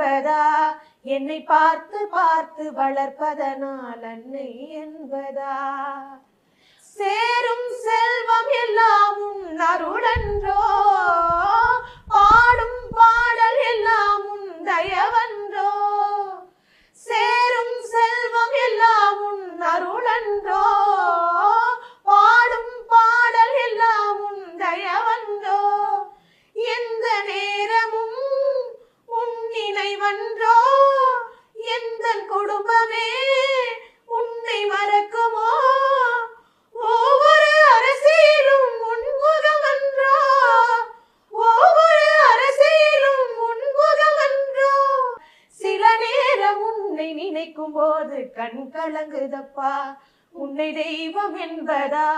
என்பதா? என்னை பார்த்து பார்த்து வளர்ப்பதனால் அன்னை என்பதா? சேரும் நினைக்கும் போது கண் கலங்குதப்பா. உன்னை தெய்வம் என்பதா?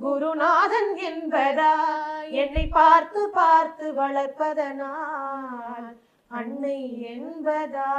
குருநாதன் என்பதா? என்னை பார்த்து பார்த்து வளர்ப்பதனால் அன்னை என்பதா?